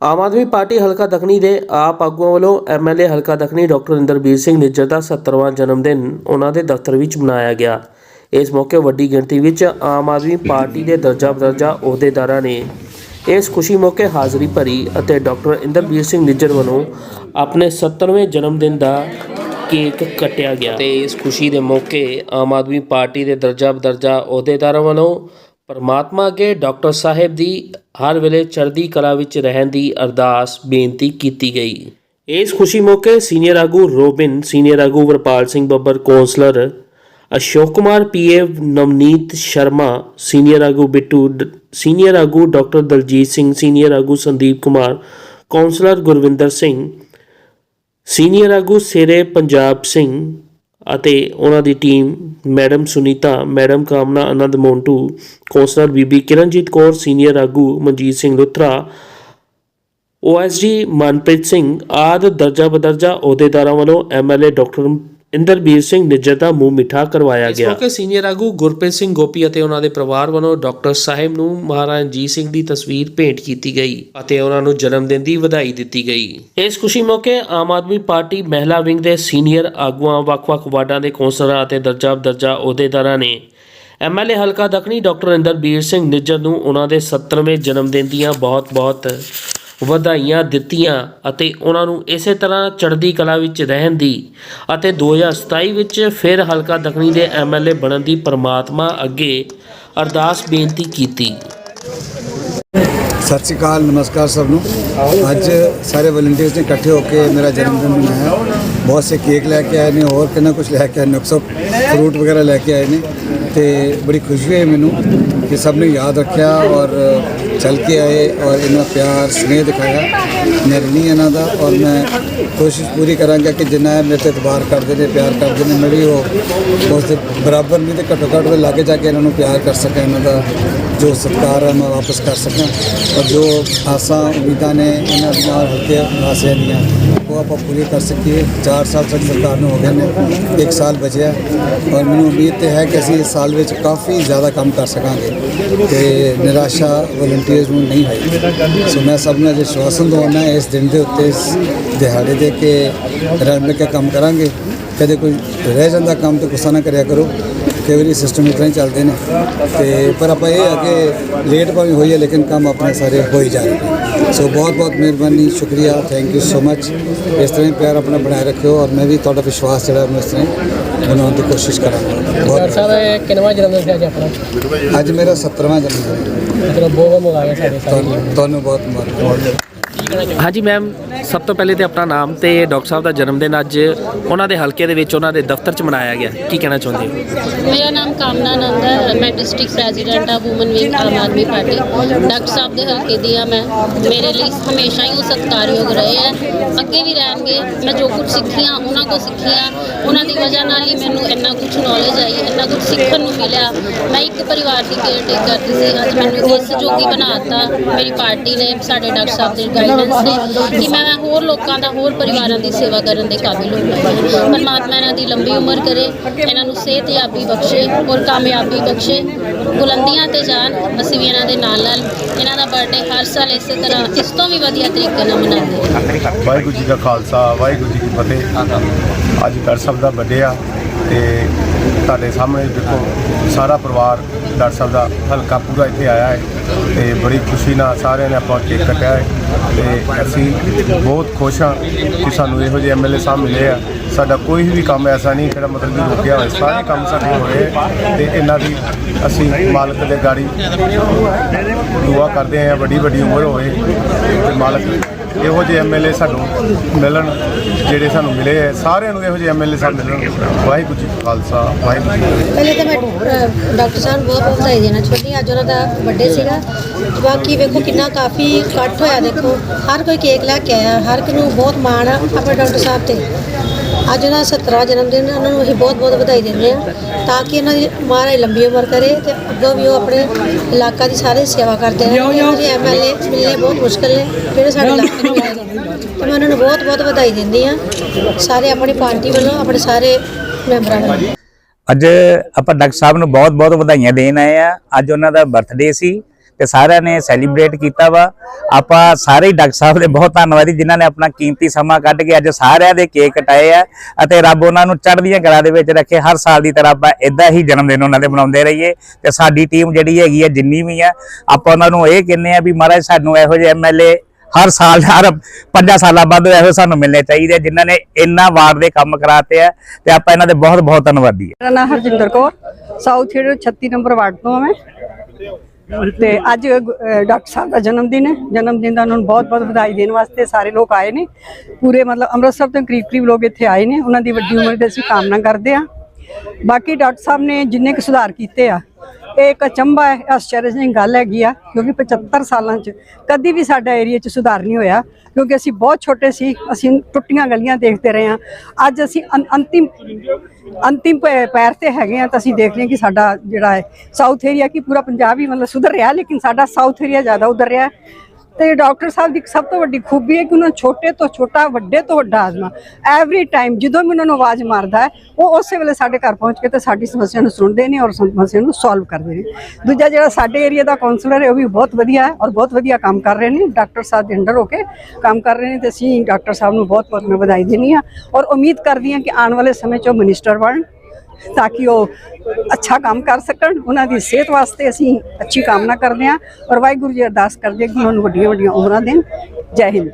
ਆਮ Aadmi party ਹਲਕਾ ਦਖਣੀ ਦੇ ਆਪ ਆਗੂਆਂ ਵੱਲੋਂ ਐਮਐਲਏ ਹਲਕਾ ਦਖਣੀ ਡਾਕਟਰ ਇੰਦਰਬੀਰ ਸਿੰਘ ਨਿੱਜਰ ਦਾ 70ਵਾਂ ਜਨਮ ਦਿਨ ਉਹਨਾਂ ਦੇ ਦਫ਼ਤਰ ਵਿੱਚ ਮਨਾਇਆ ਗਿਆ। ਇਸ ਮੌਕੇ ਵੱਡੀ ਗਿਣਤੀ ਵਿੱਚ ਆਮ ਆਦਮੀ ਪਾਰਟੀ ਦੇ ਦਰਜਾ ਬਦਰਜਾ ਅਹੁਦੇਦਾਰਾਂ ਨੇ ਇਸ ਖੁਸ਼ੀ ਮੌਕੇ ਹਾਜ਼ਰੀ ਭਰੀ ਅਤੇ ਡਾਕਟਰ ਇੰਦਰਬੀਰ ਸਿੰਘ ਨਿੱਜਰ ਵੱਲੋਂ ਆਪਣੇ 70ਵੇਂ ਜਨਮ ਦਿਨ ਦਾ ਕੇਕ ਕੱਟਿਆ ਗਿਆ। ਤੇ ਇਸ ਖੁਸ਼ੀ ਦੇ ਮੌਕੇ ਆਮ ਆਦਮੀ ਪਾਰਟੀ ਦੇ ਦਰਜਾ ਬਦਰਜਾ ਅਹੁਦੇਦਾਰਾਂ ਵੱਲੋਂ ਪਰਮਾਤਮਾ ਅੱਗੇ ਡਾਕਟਰ ਸਾਹਿਬ ਦੀ ਹਰ ਵੇਲੇ ਚੜ੍ਹਦੀ ਕਲਾ ਵਿੱਚ ਰਹਿਣ ਦੀ ਅਰਦਾਸ, ਬੇਨਤੀ ਕੀਤੀ ਗਈ। ਇਸ ਖੁਸ਼ੀ ਮੌਕੇ ਸੀਨੀਅਰ ਆਗੂ ਰੋਬਿਨ, ਸੀਨੀਅਰ ਆਗੂ Varpal Singh Babbar, councillor Ashok Kumar PA Navneet Sharma, senior ਆਗੂ ਬਿੱਟੂ ਸੀਨੀਅਰ ਆਗੂ ਡਾਕਟਰ ਦਲਜੀਤ ਸਿੰਘ, ਸੀਨੀਅਰ ਆਗੂ ਸੰਦੀਪ ਕੁਮਾਰ, ਕੌਂਸਲਰ ਗੁਰਵਿੰਦਰ ਸਿੰਘ, ਸੀਨੀਅਰ ਆਗੂ ਸੇਰੇ ਪੰਜਾਬ ਸਿੰਘ ਅਤੇ ਉਹਨਾਂ ਦੀ team madam Sunita, madam Kamna, Anand Montu, councillor ਬੀਬੀ ਕਿਰਨਜੀਤ ਕੌਰ, ਸੀਨੀਅਰ ਆਗੂ ਮਨਜੀਤ ਸਿੰਘ ਲੁਥਰਾ ਓਐਸਡੀ ਮਨਪ੍ਰੀਤ ਸਿੰਘ ਆਦ ਦਰਜਾ ਬਦਰਜਾ ਅਹੁਦੇਦਾਰਾਂ ਵੱਲੋਂ ਐਮਐਲਏ ਡਾਕਟਰ ਇੰਦਰਬੀਰ ਸਿੰਘ ਨਿੱਜਰ ਦਾ ਮੂੰਹ ਮਿੱਠਾ ਕਰਵਾਇਆ ਗਿਆ। ਇਸ ਮੌਕੇ ਸੀਨੀਅਰ ਆਗੂ ਗੁਰਪ੍ਰੀਤ ਸਿੰਘ ਗੋਪੀ ਅਤੇ ਉਹਨਾਂ ਦੇ ਪਰਿਵਾਰ ਵੱਲੋਂ ਡਾਕਟਰ ਸਾਹਿਬ ਨੂੰ ਮਹਾਰਾਜਾ ਰਣਜੀਤ ਸਿੰਘ ਦੀ ਤਸਵੀਰ ਭੇਂਟ ਕੀਤੀ ਗਈ ਅਤੇ ਉਹਨਾਂ ਨੂੰ ਜਨਮ ਦਿਨ ਦੀ ਵਧਾਈ ਦਿੱਤੀ ਗਈ। ਇਸ ਖੁਸ਼ੀ ਮੌਕੇ ਆਮ ਆਦਮੀ ਪਾਰਟੀ ਮਹਿਲਾ ਵਿੰਗ ਦੇ ਸੀਨੀਅਰ ਆਗੂਆਂ ਵੱਖ-ਵੱਖ ਵਾਰਡਾਂ ਦੇ ਕੌਂਸਲਰਾਂ ਅਤੇ ਦਰਜਾ ਦਰਜਾ ਅਹੁਦੇਦਾਰਾਂ ਨੇ ਐਮਐਲਏ ਹਲਕਾ ਦਖਣੀ ਡਾਕਟਰ ਇੰਦਰਬੀਰ ਸਿੰਘ ਨਿੱਜਰ ਨੂੰ ਉਹਨਾਂ ਦੇ 70ਵੇਂ ਜਨਮ ਦਿਨ ਦੀਆਂ ਬਹੁਤ-ਬਹੁਤ ਵਧਾਈਆਂ ਦਿੱਤੀਆਂ ਅਤੇ ਉਹਨਾਂ ਨੂੰ ਇਸੇ ਤਰ੍ਹਾਂ ਚੜ੍ਹਦੀ ਕਲਾ ਵਿੱਚ ਰਹਿਣ ਦੀ ਅਤੇ 2027 ਵਿੱਚ ਫਿਰ ਹਲਕਾ ਦਖਣੀ ਦੇ ਐਮਐਲਏ ਬਣਨ ਦੀ ਪ੍ਰਮਾਤਮਾ ਅੱਗੇ ਅਰਦਾਸ ਬੇਨਤੀ ਕੀਤੀ। ਸਤਿ ਸ਼੍ਰੀ ਅਕਾਲ, ਨਮਸਕਾਰ ਸਭ ਨੂੰ। ਅੱਜ ਸਾਰੇ ਵਲੰਟੀਅਰਸ ਨੇ ਇਕੱਠੇ ਹੋ ਕੇ ਮੇਰਾ ਜਨਮ ਦਿਨ ਮਨਾਇਆ। ਬਹੁਤ ਸੇ ਕੇਕ ਲੈ ਕੇ ਆਏ ਨੇ, ਹੋਰ ਕਿੰਨਾ ਕੁਝ ਲੈ ਕੇ ਆਏ ਨੇ ਸਭ ਫਰੂਟ ਵਗੈਰਾ ਲੈ ਕੇ ਆਏ ਨੇ। ਤੇ ਬੜੀ ਖੁਸ਼ੀ ਹੋਈ ਮੈਨੂੰ ਕਿ ਸਭ ਨੇ ਯਾਦ ਰੱਖਿਆ ਔਰ ਚੱਲ ਕੇ ਆਏ ਔਰ ਇਹਨਾਂ ਪਿਆਰ, ਸਨੇਹ ਦਿਖਾਇਆ। ਨਿਰਣੀ ਇਹਨਾਂ ਦਾ ਔਰ ਮੈਂ ਕੋਸ਼ਿਸ਼ ਪੂਰੀ ਕਰਾਂਗਾ ਕਿ ਜਿੰਨਾ ਇਹ ਮੇਰੇ ਤੇ ਇਤਬਾਰ ਕਰਦੇ ਨੇ, ਪਿਆਰ ਕਰਦੇ ਨੇ ਮੇਰੀ ਉਹ ਉਸ ਦੇ ਬਰਾਬਰ ਨਹੀਂ ਤੇ ਘੱਟੋ ਘੱਟ ਉਹਦੇ ਲਾਗੇ ਜਾ ਕੇ ਇਹਨਾਂ ਨੂੰ ਪਿਆਰ ਕਰ ਸਕਾਂ, ਇਹਨਾਂ ਦਾ ਜੋ ਸਤਿਕਾਰ ਹੈ, ਮੈਂ ਵਾਪਸ ਕਰ ਸਕਾਂ। ਔਰ ਜੋ ਆਸਾਂ, ਉਮੀਦਾਂ ਨੇ, ਇਹਨਾਂ ਨਾਲ ਔਰ ਹਲਕੇ ਵਾਸੀਆਂ ਦੀਆਂ, ਉਹ ਆਪਾਂ ਪੂਰੀ ਕਰ ਸਕੀਏ। 4 ਸਾਲ ਤੱਕ ਸਰਕਾਰ ਨੂੰ ਹੋ ਗਏ ਨੇ 1 ਸਾਲ ਬਚਿਆ। ਔਰ ਮੈਨੂੰ ਉਮੀਦ ਤੇ ਹੈ ਕਿ ਅਸੀਂ ਇਸ ਸਾਲ ਵਿੱਚ ਕਾਫੀ ਜ਼ਿਆਦਾ ਕੰਮ ਕਰ ਸਕਾਂਗੇ। ਤੇ ਨਿਰਾਸ਼ਾ ਵਲੰਟੀਅਰਸ ਨੂੰ ਨਹੀਂ ਹੋਈ ਸੋ ਮੈਂ ਸਭ ਨੂੰ ਅੱਜ ਸ਼ਵਾਸਨ ਦਵਾਉਣਾ ਇਸ ਦਿਨ ਦੇ ਉੱਤੇ, ਇਸ ਦਿਹਾੜੇ ਦੇ ਕੇ ਰਲ ਮਿਲ ਕੇ ਕੰਮ ਕਰਾਂਗੇ। ਕਦੇ ਕੋਈ ਰਹਿ ਜਾਂਦਾ ਕੰਮ ਤੇ ਗੁੱਸਾ ਨਾ ਕਰਿਆ ਕਰੋ। ਕਈ ਵਾਰੀ ਸਿਸਟਮ ਤਰ੍ਹਾਂ ਹੀ ਚੱਲਦੇ ਨੇ। ਤੇ ਪਰ ਆਪਾਂ ਇਹ ਆ ਕਿ ਲੇਟ ਭਾਵੇਂ ਹੋਈ ਹੈ ਲੇਕਿਨ ਕੰਮ ਆਪਣੇ ਸਾਰੇ ਹੋ ਹੀ ਜਾ ਰਹੇ ਸੋ ਬਹੁਤ ਬਹੁਤ ਮਿਹਰਬਾਨੀ ਸ਼ੁਕਰੀਆ ਥੈਂਕ ਯੂ ਸੋ ਮਚ ਇਸ ਤਰ੍ਹਾਂ ਹੀ ਪਿਆਰ ਆਪਣਾ ਬਣਾਏ ਰੱਖਿਓ ਔਰ ਮੈਂ ਵੀ ਤੁਹਾਡਾ ਵਿਸ਼ਵਾਸ ਜਿਹੜਾ ਮੈਂ ਇਸ ਤਰ੍ਹਾਂ ਬਣਾਉਣ ਦੀ ਕੋਸ਼ਿਸ਼ ਕਰਾਂਗਾ। ਬਹੁਤ ਸਾਹਿਬ ਇਹ ਕਿੰਨਵਾਂ ਜਨਮ ਦਿਨ ਸੀ ਅੱਜ ਆਪਣਾ? ਅੱਜ ਮੇਰਾ 17ਵਾਂ ਜਨਮ ਦਿਨ। ਹੈ ਮਤਲਬ ਬਹੁਤ ਬਹੁਤ ਮੁਬਾਰਕਾਂ ਤੁਹਾਨੂੰ ਬਹੁਤ ਮੁਬਾਰਕ। ਹਾਂਜੀ ਮੈਮ ਸਭ ਤੋਂ ਪਹਿਲੇ ਤੇ ਆਪਣਾ ਨਾਮ ਤੇ ਡਾਕਟਰ ਸਾਹਿਬ ਦਾ ਜਨਮ ਦਿਨ ਅੱਜ ਉਹਨਾਂ ਦੇ ਹਲਕੇ ਦੇ ਵਿੱਚ ਉਹਨਾਂ ਦੇ ਦਫ਼ਤਰ 'ਚ ਮਨਾਇਆ ਗਿਆ। ਕੀ ਕਹਿਣਾ ਚਾਹੁੰਦੇ ਹੋ? ਮੇਰਾ ਨਾਮ ਕਾਮਨਾ ਨੰਦ ਹੈ। ਮੈਂ ਡਿਸਟ੍ਰਿਕਟ ਪ੍ਰੈਜ਼ੀਡੈਂਟ ਆ, woman wing, Aam Aadmi party. Doctor ਸਾਹਿਬ ਦੇ ਹਲਕੇ ਦੀ ਆ ਮੈਂ। ਮੇਰੇ ਲਈ ਹਮੇਸ਼ਾ ਹੀ ਉਹ ਸਤਿਕਾਰਯੋਗ ਰਹੇ ਹੈ ਅੱਗੇ ਵੀ ਰਹਿਣਗੇ। ਮੈਂ ਜੋ ਕੁਝ ਸਿੱਖੀਆਂ, ਉਹਨਾਂ ਕੋਲ ਸਿੱਖੀਆਂ। ਉਹਨਾਂ ਦੀ ਵਜ੍ਹਾ ਨਾਲ ਹੀ ਮੈਨੂੰ ਇੰਨਾ ਕੁਝ ਨੌਲੇਜ ਆਈ, ਇੰਨਾ ਕੁਝ ਸਿੱਖਣ ਨੂੰ ਮਿਲਿਆ। ਮੈਂ ਇੱਕ ਪਰਿਵਾਰ ਦੀ ਕੇਅਰ ਟੇਕ ਕਰਦੀ ਸੀ। ਅੱਜ ਮੈਨੂੰ ਇਸ ਜੋਗੀ ਬਣਾਤਾ ਮੇਰੀ ਪਾਰਟੀ ਨੇ, ਸਾਡੇ ਡਾਕਟਰ ਸਾਹਿਬ ਦੀ ਗਾਈਡੈਂਸ ਨੇ, ਕਿ ਮੈਂ ਹੋਰ ਲੋਕਾਂ ਦਾ, ਹੋਰ ਪਰਿਵਾਰਾਂ ਦੀ ਸੇਵਾ ਕਰਨ ਦੇ ਕਾਬਿਲ ਹੋ ਪਰਮਾਤਮਾ ਇਹਨਾਂ ਦੀ ਲੰਬੀ ਉਮਰ ਕਰੇ, ਇਹਨਾਂ ਨੂੰ ਸਿਹਤਯਾਬੀ ਬਖਸ਼ੇ ਔਰ ਕਾਮਯਾਬੀ ਬਖਸ਼ੇ। ਬੁਲੰਦੀਆਂ ਤੇ ਜਾਣ, ਅਸੀਂ ਵੀ ਇਹਨਾਂ ਦੇ ਨਾਲ ਨਾਲ ਇਹਨਾਂ ਦਾ ਬਰਥਡੇ ਹਰ ਸਾਲ ਇਸੇ ਤਰ੍ਹਾਂ, ਇਸ ਤੋਂ ਵੀ ਵਧੀਆ ਤਰੀਕੇ ਨਾਲ ਮਨਾਉਂਦੇ ਹਾਂ। ਵਾਹਿਗੁਰੂ ਜੀ ਦਾ ਖਾਲਸਾ, ਵਾਹਿਗੁਰੂ ਜੀ ਕੀ ਫਤਿਹ। ਅੱਜ ਡਾਕਟਰ ਸਾਹਿਬ ਦਾ ਬਰਥਡੇ ਆ ਤੇ ਤੁਹਾਡੇ ਸਾਹਮਣੇ ਦੇਖੋ, ਸਾਰਾ ਪਰਿਵਾਰ ਡਾਕਟਰ ਸਾਹਿਬ ਦਾ ਹਲਕਾ ਪੂਰਾ ਇੱਥੇ ਆਇਆ ਹੈ ਤੇ ਬੜੀ ਖੁਸ਼ੀ ਨਾਲ ਸਾਰਿਆਂ ਨੇ ਆਪਾਂ ਕੇਕ ਕੱਟਿਆ ਹੈ। ਤੇ ਅਸੀਂ ਬਹੁਤ ਖੁਸ਼ ਹਾਂ ਕਿ ਸਾਨੂੰ ਇਹੋ ਜਿਹੇ ਐਮਐਲਏ ਸਾਹਿਬ ਮਿਲੇ ਆ। ਸਾਡਾ ਕੋਈ ਵੀ ਕੰਮ ਐਸਾ ਨਹੀਂ ਜਿਹੜਾ ਮਤਲਬ ਕਿ ਰੁਕਿਆ ਹੋਇਆ ਸਾਰੇ ਕੰਮ ਸਾਡੇ ਹੋਏ ਤੇ ਇਹਨਾਂ ਦੀ ਅਸੀਂ ਮਾਲਕ ਦੇ ਗਾੜੀ ਦੁਆ ਕਰਦੇ ਹਾਂ, ਵੱਡੀ ਵੱਡੀ ਉਮਰ ਹੋਏ ਤੇ ਮਾਲਕ ਇਹੋ ਜਿਹੇ ਐਮਐਲਏ ਸਾਨੂੰ ਮਿਲਣ, ਜਿਹੜੇ ਸਾਨੂੰ ਮਿਲੇ ਹੈ ਸਾਰਿਆਂ ਨੂੰ ਇਹੋ ਜਿਹੇ ਐਮਐਲਏ ਸਾਨੂੰ ਮਿਲਣ। ਵਾਹਿਗੁਰੂ ਜੀ ਖਾਲਸਾ, ਵਾਹਿਗੁਰੂ ਜੀ ਪਹਿਲੇ ਤਾਂ ਮੈਂ ਡਾਕਟਰ ਸਾਹਿਬ ਬਹੁਤ ਬਹੁਤ ਵਧਾਈ ਦੇਣਾ ਚਾਹੁੰਦੀ ਅੱਜ ਉਹਨਾਂ ਦਾ ਵੱਡੇ ਸੀਗਾ। ਬਾਕੀ ਵੇਖੋ ਕਿੰਨਾ ਕਾਫੀ ਇਕੱਠ ਹੋਇਆ ਦੇਖੋ। ਹਰ ਕੋਈ ਕੇਕ ਲੈ ਕੇ ਆਇਆ ਹਰ ਇੱਕ ਨੂੰ ਬਹੁਤ ਮਾਣ ਆ ਆਪਣੇ ਡਾਕਟਰ ਸਾਹਿਬ ਤੇ। ਅੱਜ ਉਹਨਾਂ ਦਾ 17ਵਾਂ ਜਨਮ ਦਿਨ ਉਹਨਾਂ ਨੂੰ ਅਸੀਂ ਬਹੁਤ ਬਹੁਤ ਵਧਾਈ ਦਿੰਦੇ ਹਾਂ ਤਾਂ ਕਿ ਇਹਨਾਂ ਦੀ ਮਹਾਰਾਜ ਲੰਬੀ ਉਮਰ ਕਰੇ ਤੇ ਅੱਗੋਂ ਵੀ ਉਹ ਆਪਣੇ ਇਲਾਕਾ ਦੀ ਸਾਰੇ ਸੇਵਾ ਕਰਦੇ ਰਹੇ ਇਹਨਾਂ ਦੇ ਐਮਐਲਏ ਮਿਲਣੇ ਬਹੁਤ ਮੁਸ਼ਕਲ ਨੇ ਜਿਹੜੇ ਸਾਡੇ ਇਲਾਕੇ ਨੂੰ ਆਏ ਤੇ ਮੈਂ ਉਹਨਾਂ ਨੂੰ ਬਹੁਤ ਬਹੁਤ ਵਧਾਈ ਦਿੰਦੀ ਹਾਂ। ਸਾਰੇ ਆਪਣੀ ਪਾਰਟੀ ਵੱਲੋਂ ਆਪਣੇ ਸਾਰੇ ਮੈਂਬਰਾਂ ਵੱਲੋਂ। ਅੱਜ ਆਪਾਂ ਡਾਕਟਰ ਸਾਹਿਬ ਨੂੰ ਬਹੁਤ-ਬਹੁਤ ਵਧਾਈਆਂ ਦੇਣ ਆਏ ਆ ਅੱਜ ਉਹਨਾਂ ਦਾ ਬਰਥਡੇ ਸੀ। ਤੇ ਸਾਰਿਆਂ ਨੇ ਸੈਲੀਬ੍ਰੇਟ ਕੀਤਾ ਵਾ। ਆਪਾਂ ਸਾਰੇ ਹੀ ਡਾਕਟਰ ਸਾਹਿਬ ਦੇ ਬਹੁਤ ਧੰਨਵਾਦੀ ਜਿਨ੍ਹਾਂ ਨੇ ਆਪਣਾ ਕੀਮਤੀ ਸਮਾਂ ਕੱਢ ਕੇ ਅੱਜ ਸਾਰਿਆਂ ਦੇ ਕੇਕ ਕਟਾਏ ਆ ਅਤੇ ਰੱਬ ਉਹਨਾਂ ਨੂੰ ਚੜ੍ਹਦੀਆਂ ਕਲਾ ਦੇ ਵਿੱਚ ਰੱਖੇ। ਹਰ ਸਾਲ ਦੀ ਤਰ੍ਹਾਂ ਆਪਾਂ ਇਦਾਂ ਹੀ ਜਨਮ ਦਿਨ ਉਹਨਾਂ ਦੇ ਮਨਾਉਂਦੇ ਰਹੀਏ ਤੇ ਸਾਡੀ ਟੀਮ ਜਿਹੜੀ ਹੈਗੀ ਹੈ ਜਿੰਨੀ ਵੀ ਆ ਆਪਾਂ ਉਹਨਾਂ ਨੂੰ ਇਹ ਕਹਿੰਦੇ ਆ ਵੀ ਮਹਾਰਾਜ ਸਾਨੂੰ ਇਹੋ ਜਿਹੇ ਐਮਐਲਏ ਹਰ ਸਾਲ ਹਰ ਪੰਜਾਂ ਸਾਲਾਂ ਬਾਅਦ ਇਹੋ ਸਾਨੂੰ ਮਿਲਣੇ ਚਾਹੀਦੇ ਆ, ਜਿਨ੍ਹਾਂ ਨੇ ਇੰਨਾ ਵਾਰਡ ਦੇ ਕੰਮ ਕਰਾਤੇ ਆ ਤੇ ਆਪਾਂ ਇਹਨਾਂ ਦੇ ਬਹੁਤ ਬਹੁਤ ਧੰਨਵਾਦੀ ਆ। ਮੇਰਾ ਨਾਮ Harjinder Kaur south hero 36 number ward ਤੋਂ ਮੈਂ। ਤੇ ਅੱਜ ਡਾਕਟਰ ਸਾਹਿਬ ਦਾ ਜਨਮ ਦਿਨ ਹੈ। ਜਨਮ ਦਿਨ ਦਾ ਉਹਨਾਂ ਨੂੰ ਬਹੁਤ ਬਹੁਤ ਵਧਾਈ ਦੇਣ ਵਾਸਤੇ ਸਾਰੇ ਲੋਕ ਆਏ ਨੇ। ਪੂਰੇ ਮਤਲਬ ਅੰਮ੍ਰਿਤਸਰ ਤੋਂ ਕਰੀਬ ਕਰੀਬ ਲੋਕ ਇੱਥੇ ਆਏ ਨੇ। ਉਹਨਾਂ ਦੀ ਵੱਡੀ ਉਮਰ ਦੇ ਅਸੀਂ ਕਾਮਨਾ ਕਰਦੇ ਆ ਬਾਕੀ ਡਾਕਟਰ ਸਾਹਿਬ ਨੇ ਜਿੰਨੇ ਕੁ ਸੁਧਾਰ ਕੀਤੇ ਆ ਇਹ ਇੱਕ ਅਚੰਭਾ ਹੈ, ਆਸ਼ਚਰਜਨਕ ਗੱਲ ਹੈਗੀ ਆ, ਕਿਉਂਕਿ 75 ਸਾਲਾਂ 'ਚ ਕਦੀ ਵੀ ਸਾਡਾ ਏਰੀਆ 'ਚ ਸੁਧਾਰ ਨਹੀਂ ਹੋਇਆ, ਕਿਉਂਕਿ ਅਸੀਂ ਬਹੁਤ ਛੋਟੇ ਸੀ, ਅਸੀਂ ਟੁੱਟੀਆਂ ਗਲੀਆਂ ਦੇਖਦੇ ਰਹੇ ਹਾਂ। ਅੱਜ ਅਸੀਂ ਅੰ- ਅੰਤਿਮ ਅੰਤਿਮ ਪ- ਪੈਰ ਤੇ ਹੈਗੇ ਆ ਤਾਂ ਅਸੀਂ ਦੇਖ ਰਹੇ ਹਾਂ ਕਿ ਸਾਡਾ ਜਿਹੜਾ ਹੈ ਸਾਊਥ ਏਰੀਆ ਕੀ ਪੂਰਾ ਪੰਜਾਬ ਹੀ ਮਤਲਬ ਸੁਧਰ ਰਿਹਾ, ਲੇਕਿਨ ਸਾਡਾ ਸਾਊਥ ਏਰੀਆ ਜ਼ਿਆਦਾ ਉਧਰ ਰਿਹਾ ਤੇ ਡਾਕਟਰ ਸਾਹਿਬ ਦੀ ਸਭ ਤੋਂ ਵੱਡੀ ਖੂਬੀ ਹੈ ਕਿ ਉਹਨਾਂ ਛੋਟੇ ਤੋਂ ਛੋਟਾ, ਵੱਡੇ ਤੋਂ ਵੱਡਾ ਆਜ਼ਮਾ ਐਵਰੀ ਟਾਈਮ ਜਦੋਂ ਵੀ ਉਹਨਾਂ ਨੂੰ ਆਵਾਜ਼ ਮਾਰਦਾ ਹੈ, ਉਹ ਉਸੇ ਵੇਲੇ ਸਾਡੇ ਘਰ ਪਹੁੰਚ ਕੇ ਤੇ ਸਾਡੀ ਸਮੱਸਿਆ ਨੂੰ ਸੁਣਦੇ ਨੇ ਔਰ ਸਮੱਸਿਆ ਨੂੰ ਸੋਲਵ ਕਰਦੇ ਨੇ। ਦੂਜਾ ਜਿਹੜਾ ਸਾਡੇ ਏਰੀਆ ਦਾ ਕਾਉਂਸਲਰ ਹੈ, ਉਹ ਵੀ ਬਹੁਤ ਵਧੀਆ ਹੈ ਔਰ ਬਹੁਤ ਵਧੀਆ ਕੰਮ ਕਰ ਰਹੇ ਨੇ। ਡਾਕਟਰ ਸਾਹਿਬ ਦੇ ਅੰਡਰ ਹੋ ਕੇ ਕੰਮ ਕਰ ਰਹੇ ਨੇ ਤੇ ਅਸੀਂ ਡਾਕਟਰ ਸਾਹਿਬ ਨੂੰ ਬਹੁਤ ਬਹੁਤ ਮੈਂ ਵਧਾਈ ਦਿੰਦੀ ਹਾਂ ਔਰ ਉਮੀਦ ਕਰਦੀ ਹਾਂ ਕਿ ਆਉਣ ਵਾਲੇ ਸਮੇਂ 'ਚ ਉਹ ਮਿਨਿਸਟਰ ਬਣਨ ਤਾਂ ਕਿ ਉਹ ਅੱਛਾ ਕੰਮ ਕਰ ਸਕਣ। ਉਹਨਾਂ ਦੀ ਸਿਹਤ ਵਾਸਤੇ ਅਸੀਂ ਅੱਛੀ ਕਾਮਨਾ ਕਰਦੇ ਹਾਂ। ਔਰ ਵਾਹਿਗੁਰੂ ਜੀ ਅਰਦਾਸ ਕਰਦੇ ਕਿ ਉਹਨਾਂ ਨੂੰ ਵੱਡੀਆਂ ਵੱਡੀਆਂ ਉਮਰਾਂ ਦੇਣ। ਜੈ ਹਿੰਦ।